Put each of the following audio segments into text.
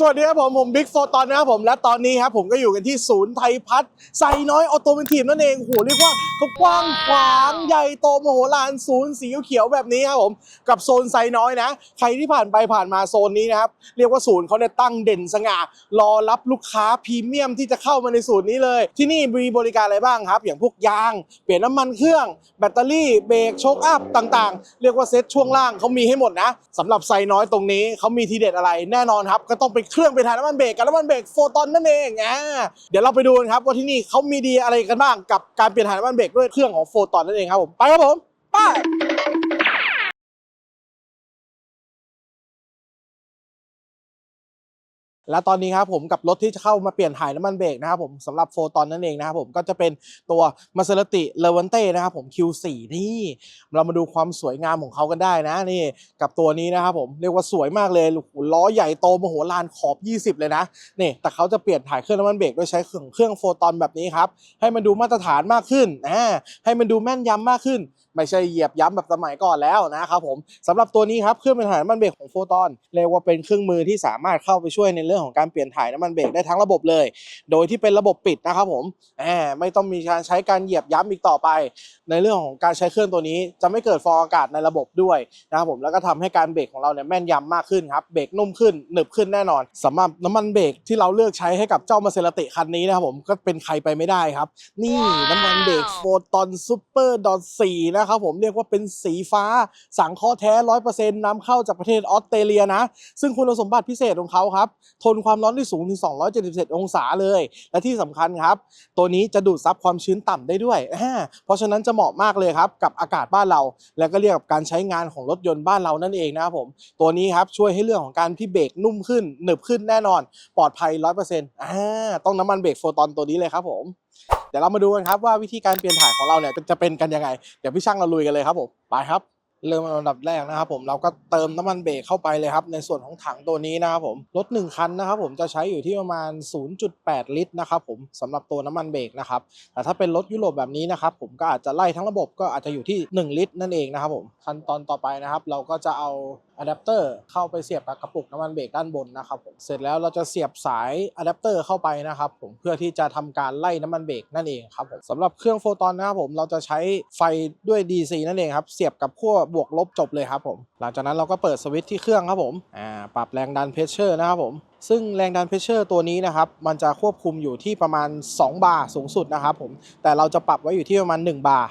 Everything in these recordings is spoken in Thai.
สวัสดีครับผมผมบิ๊กโฟตอนนะครับผมและตอนนี้ครับผมก็อยู่กันที่ศูนย์ไทยพัฒน์ไซน้อยออโตเมทีฟนั่นเองโหเรียกว่าเขากว้างขวางใหญ่โตมโหฬารศูนย์สีเขียวแบบนี้ครับผมกับโซนไซน้อยนะ ใครที่ผ่านไปผ่านมาโซนนี้นะครับเรียกว่าศูนย์เขาเนี่ยตั้งเด่นสง่ารอรับลูกค้าพรีเมียมที่จะเข้ามาในศูนย์นี้เลย ที่นี่มีบริการอะไรบ้างครับ อย่างพวกยาง เปลี่ยนน้ำมันเครื่อง แบตเตอรี่เบรกโชคอัพต่างๆ เรียกว่าเซ็ตช่วงล่างเขามีให้หมดนะสำหรับไซน้อยตรงนี้เขามีทีเด็ดอะไรแน่นอนครับก็ต้องเป็นเครื่องไปถ่ายน้ำมันเบรกกับน้ำมันเบรกโฟตอนนั่นเองอ่าเดี๋ยวเราไปดูกันครับว่าที่นี่เขามีดีอะไรกันบ้างกับการเปลี่ยนถ่ายน้ำมันเบรกด้วยเครื่องของโฟตอนนั่นเองครับผมไปครับผมไป และตอนนี้ครับผมกับรถที่จะเข้ามาเปลี่ยนถ่ายน้ำมันเบรกนะครับผมสำหรับโฟตอนนั่นเองนะครับผมก็จะเป็นตัว m a s e r a t i l e v a n t e นะครับผม Q4 นี่ เรามาดูความสวยงามของเขากันได้นะนี่กับตัวนี้นะครับผมเรียกว่าสวยมากเลยล้อใหญ่โตมโหฬารขอบ 20 เลยนะนี่แต่เขาจะเปลี่ยนถ่ายเครื่องน้ำมันเบรกโดยใช้เครื่องเครื่องโฟตอนแบบนี้ครับให้มันดูมาตรฐานมากขึ้นอ่าให้มันดูแม่นยำมากขึ้น ไม่ใช่เหยียบย้ำแบบสมัยก่อนแล้วนะครับผมสำหรับตัวนี้ครับเครื่องเปลี่ยนถ่ายน้ำมันเบรกของโฟตอนเรียกว่าเป็นเครื่องมือที่สามารถเข้าไปช่วยในเรื่องของการเปลี่ยนถ่ายน้ำมันเบรกได้ทั้งระบบเลย โดยที่เป็นระบบปิดนะครับผมแหมไม่ต้องมีการใช้การเหยียบย้ำอีกต่อไป ในเรื่องของการใช้เครื่องตัวนี้จะไม่เกิดฟองอากาศในระบบด้วยนะครับผมแล้วก็ทำให้การเบรกของเราเนี่ยแม่นยำมากขึ้นครับเบรกนุ่มขึ้นหนึบขึ้นแน่นอนสำหรับน้ำมันเบรกที่เราเลือกใช้ให้กับเจ้ามาเซราติคันนี้นะครับผมก็เป็นใครไปไม่ได้ครับ นี่น้ำมันเบรกโฟตอนซูเปอร์ดอทสี่นะครับผมเรียกว่าเป็นสีฟ้าสังเคราะห์แท้ร้อยเปอร์เซ็นต์นำเข้าจากประเทศออสเตรเลียนะ ซึ่งคุณสมบัติพิเศษของเขาครับทนความร้อนได้สูงถึง 277 องศาเลย และที่สำคัญครับ ตัวนี้จะดูดซับความชื้นต่ำได้ด้วย เพราะฉะนั้นจะเหมาะมากเลยครับ กับอากาศบ้านเรา แล้วก็เรียกกับการใช้งานของรถยนต์บ้านเรานั่นเองนะครับผม ตัวนี้ครับช่วยให้เรื่องของการที่เบรกนุ่มขึ้นหนึบขึ้นแน่นอน ปลอดภัย 100%อ่าต้องน้ำมันเบรกโฟตอนตัวนี้เลยครับผมเดี๋ยวเรามาดูกันครับว่าวิธีการเปลี่ยนถ่ายของเราเนี่ยจะเป็นกันยังไง เดี๋ยวพี่ช่างเราลุยกันเลยครับผม ไปครับ เริ่มอันดับแรกนะครับผมเราก็เติมน้ำมันเบรกเข้าไปเลยครับในส่วนของถังตัวนี้นะครับผมรถ1คันนะครับผมจะใช้อยู่ที่ประมาณ 0.8 ลิตรนะครับผมสำหรับตัวน้ำมันเบรกนะครับแต่ถ้าเป็นรถยุโรปแบบนี้นะครับผมก็อาจจะไล่ทั้งระบบก็อาจจะอยู่ที่ 1 ลิตรนั่นเองนะครับผม ขั้นตอนต่อไปนะครับ เราก็จะเอาอะแดปเตอร์เข้าไปเสียบกับกระปุกน้ำมันเบรกด้านบนนะครับผมเสร็จแล้วเราจะเสียบสายอะแดปเตอร์เข้าไปนะครับผมเพื่อที่จะทำการไล่น้ำมันเบรกนั่นเองครับผมสำหรับเครื่องโฟตอนนะครับผมเราจะใช้ไฟด้วย DC นั่นเองครับเสียบกับขั้วบวกลบจบเลยครับผมหลังจากนั้นเราก็เปิดสวิตช์ที่เครื่องครับผมอ่าปรับแรงดันเพชเชอร์นะครับผมซึ่งแรงดันเพชเชอร์ตัวนี้นะครับมันจะควบคุมอยู่ที่ประมาณ 2 บาร์สูงสุดนะครับผมแต่เราจะปรับไว้อยู่ที่ประมาณ 1 บาร์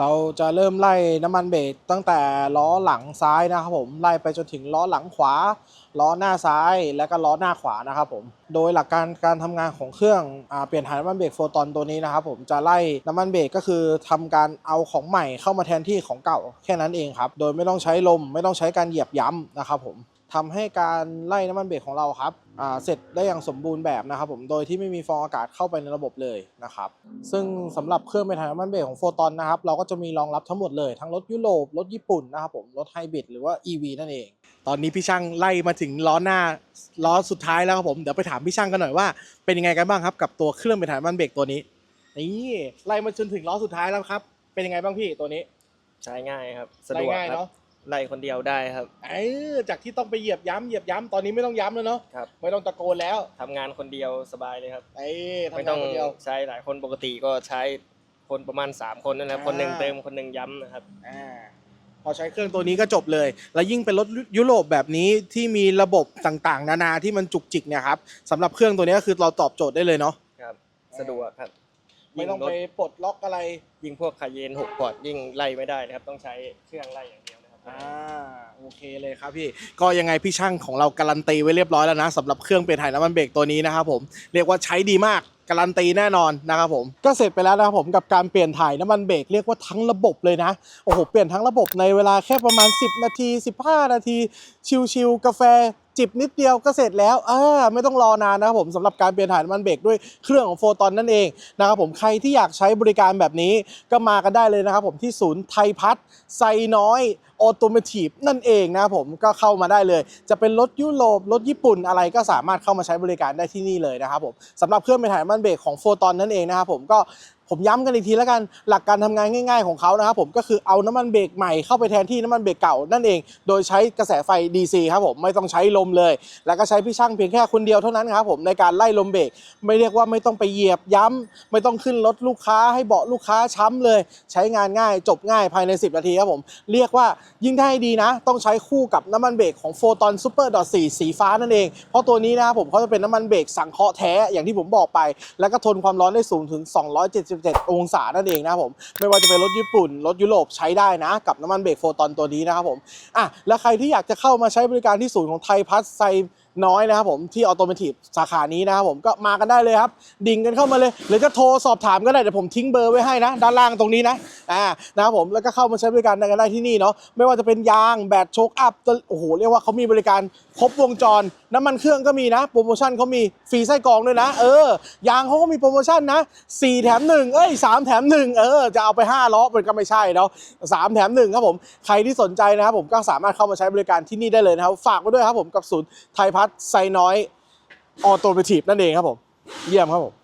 เราจะเริ่มไล่น้ำมันเบรกตั้งแต่ล้อหลังซ้ายนะครับผมไล่ไปจนถึงล้อหลังขวา ล้อหน้าซ้ายและก็ล้อหน้าขวานะครับผมโดยหลักการการทำงานของเครื่องอเปลี่ยนถ่ายน้ำมันเบรกโฟตอนตัวนี้นะครับผมจะไล่น้ำมันเบรกก็คือทำการเอาของใหม่เข้ามาแทนที่ของเก่าแค่นั้นเองครับโดยไม่ต้องใช้ลมไม่ต้องใช้การเหยียบย้ำนะครับผม ทำให้การไล่น้ำมันเบรกของเราครับอ่าเสร็จได้อย่างสมบูรณ์แบบนะครับผมโดยที่ไม่มีฟองอากาศเข้าไปในระบบเลยนะครับซึ่งสำหรับเครื่องเปลี่ยนถ่ายน้ำมันเบรกของโฟตอนนะครับเราก็จะมีรองรับทั้งหมดเลยทั้งรถยุโรปรถญี่ปุ่นนะครับผมรถไฮบริดหรือว่า EV นั่นเอง ตอนนี้พี่ช่างไล่มาถึงล้อหน้าล้อสุดท้ายแล้วครับผมเดี๋ยวไปถามพี่ช่างกันหน่อยว่าเป็นยังไงกันบ้างครับกับตัวเครื่องเปลี่ยนถ่ายน้ำมันเบรกตัวนี้นี่ไล่มาจนถึงล้อสุดท้ายแล้วครับเป็นยังไงบ้างพี่ตัวนี้ ใช้ง่ายครับสะดไล่วกง่ายครับเนาะ ไล่คนเดียวได้ครับ เออจากที่ต้องไปเหยียบย้ำเหยียบย้ำตอนนี้ไม่ต้องย้ำแล้วเนาะครับ ไม่ต้องตะโกนแล้วทำงานคนเดียวสบายเลยครับ เอ้ยไม่ทำงาต้อนงคนเดียว ใช้หลายคนปกติก็ใช้คนประมาณ 3 คนนั่นแหละอ่าคนหนึ่งเติมคนหนึ่งย้ำนะครับ อ่าพอใช้เครื่องตัวนี้ก็จบเลย แล้วยิ่งเป็นรถยุโรปแบบนี้ที่มีระบบต่างๆ นานาที่มันจุกจิกเนี่ยครับสำหรับเครื่องตัวนี้ก็คือเราตอบโจทย์ได้เลยเนาะครับ สะดวกครับไม่ต้องยิ่รไปถปลดล็อกอะไร ยิ่งพวกคาเยนหกพอร์ตยิ่งไล่ไม่ได้นะครับ ต้องใช้เครื่องไล่อย่างเดียวนะครับ อ่าโอเคเลยครับพี่ ก็ยังไงพี่ช่างของเราการันตีไว้เรียบร้อยแล้วนะสำหรับเครื่องเปลี่ยนถ่ายน้ำมันเบรกตัวนี้นะครับผมเรียกว่าใช้ดีมากการันตีแน่นอนนะครับผมก็เสร็จไปแล้วนะครับผมกับการเปลี่ยนถ่ายน้ำมันเบรกเรียกว่าทั้งระบบเลยนะโอ้โหเปลี่ยนทั้งระบบในเวลาแค่ประมาณ 10 นาที 15 นาที ชิลๆกาแฟ จิบนิดเดียวก็เสร็จแล้วอ่าไม่ต้องรอนานนะครับผมสำหรับการเปลี่ยนถ่ายน้ำมันเบรกด้วยเครื่องของโฟตอนนั่นเองนะครับผมใครที่อยากใช้บริการแบบนี้ก็มากันได้เลยนะครับผมที่ศูนย์ไทยพัฒน์ไซน้อยออโตเมทีฟนั่นเองนะครับผมก็เข้ามาได้เลย จะเป็นรถยุโรปรถญี่ปุ่นอะไรก็สามารถเข้ามาใช้บริการได้ที่นี่เลยนะครับผมสำหรับเครื่องเปลี่ยนถ่ายน้ำมันเบรกของโฟตอนนั่นเองนะครับผมก็ ผมย้ำกันอีกทีแล้วกันหลักการทำงานง่าย ๆของเขานะครับผมก็คือเอาน้ำมันเบรกใหม่เข้าไปแทนที่น้ำมันเบรกเก่านั่นเอง โดยใช้กระแสไฟ DC ครับผมไม่ต้องใช้ลมเลย แล้วก็ใช้พี่ช่างเพียงแค่คนเดียวเท่านั้นครับผมในการไล่ลมเบรกไม่เรียกว่าไม่ต้องไปเหยียบย้ำไม่ต้องขึ้นรถลูกค้าให้เบาะลูกค้าช้ำเลย ใช้งานง่าย จบง่ายภายใน 10 นาทีครับผมเรียกว่ายิ่งถ้าให้ดีนะ ต้องใช้คู่กับน้ำมันเบรกของ Photon Super 4สีฟ้านั่นเอง เพราะตัวนี้นะครับผมเขาจะเป็นน้ำมันเบรกสังเคราะห์แท้อย่างที่ผมบอกไป แล้วก็ทนความร้อนได้สูงถึง277องศานั่นเองนะครับผม ไม่ว่าจะเป็นรถญี่ปุ่น รถยุโรปใช้ได้นะ กับน้ำมันเบรกโฟตอนตัวนี้นะครับผมอะแล้วใครที่อยากจะเข้ามาใช้บริการที่ศูนย์ของไทยพัฒไซ น้อยนะครับผมที่ออโตเมทีฟสาขานี้นะครับผมก็มากันได้เลยครับ ดิ่งกันเข้ามาเลยหรือจะโทรสอบถามก็ได้เดี๋ยวผมทิ้งเบอร์ไว้ให้นะ ด้านล่างตรงนี้นะอ่านะครับผมแล้วก็เข้ามาใช้บริการกันได้ที่นี่เนาะไม่ว่าจะเป็นยางแบตโชคอัพโอ้โหเรียกว่าเขามีบริการครบวงจร น้ำมันเครื่องก็มีนะ โปรโมชั่นเขามีฟรีไส้กรองด้วยนะ เออยางเขาก็มีโปรโมชั่นนะ4แถม1เอ้ย3แถม1เออจะเอาไป5ล้อมันก็ไม่ใช่เนาะ3แถม1ครับผมใครที่สนใจนะครับผมก็สามารถเข้ามาใช้บริการที่นี่ได้เลยนะครับฝากไว้ด้วยครับผมกับศูนย์ไทยพัฒไซน้อยออโตเปทีฟนั่นเองครับผม เยี่ยมครับผม